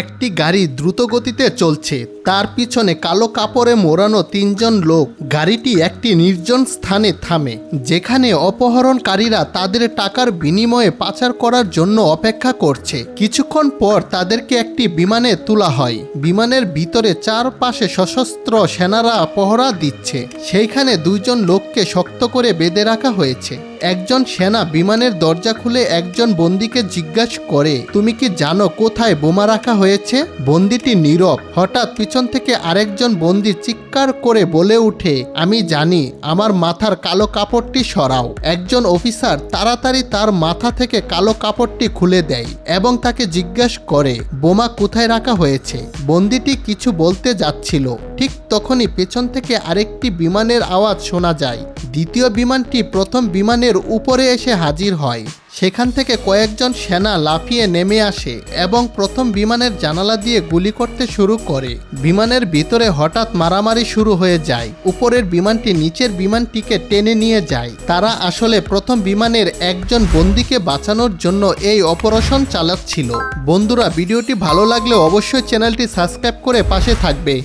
একটি গাড়ি দ্রুত গতিতে চলছে। তার পিছনে কালো কাপড়ে মোড়ানো তিনজন লোক। গাড়িটি একটি নির্জন স্থানে থামে, যেখানে অপহরণকারীরা তাদের টাকার বিনিময়ে পাচার করার জন্য অপেক্ষা করছে। কিছুক্ষণ পর তাদেরকে একটি বিমানে তোলা হয়। বিমানের ভিতরে চারপাশে সশস্ত্র সেনারা পহরা দিচ্ছে। সেইখানে দুইজন লোককে শক্ত করে বেঁধে রাখা হয়েছে। একজন সেনা বিমানের দরজা খুলে একজন বন্দিকে জিজ্ঞাসা করে, তুমি কি জানো কোথায় বোমা রাখা হয়েছে? বন্দিটি নীরব। হঠাৎ পিছন থেকে আরেকজন বন্দি চিৎকার করে বলে উঠে, আমি জানি, আমার মাথার কালো কাপড়টি সরাও। একজন অফিসার তাড়াতাড়ি তার মাথা থেকে কালো কাপড়টি খুলে দেয় এবং তাকে জিজ্ঞাসা করে, বোমা কোথায় রাখা হয়েছে? বন্দিটি কিছু বলতে যাচ্ছিল। ঠিক তখনই পেছন থেকে আরেকটি বিমানের আওয়াজ শোনা যায়। দ্বিতীয় বিমানটি প্রথম বিমানের উপরে এসে হাজির হয়। সেখান থেকে কয়েকজন সেনা লাফিয়ে নেমে আসে এবং প্রথম বিমানের জানালা দিয়ে গুলি করতে শুরু করে। বিমানের ভিতরে হঠাৎ মারামারি শুরু হয়ে যায়। উপরের বিমানটি নিচের বিমানটিকে টেনে নিয়ে যায়। তারা আসলে প্রথম বিমানের একজন বন্দিকে বাঁচানোর জন্য এই অপারেশন চালাচ্ছিল। বন্ধুরা, ভিডিওটি ভালো লাগলে অবশ্যই চ্যানেলটি সাবস্ক্রাইব করে পাশে থাকবে।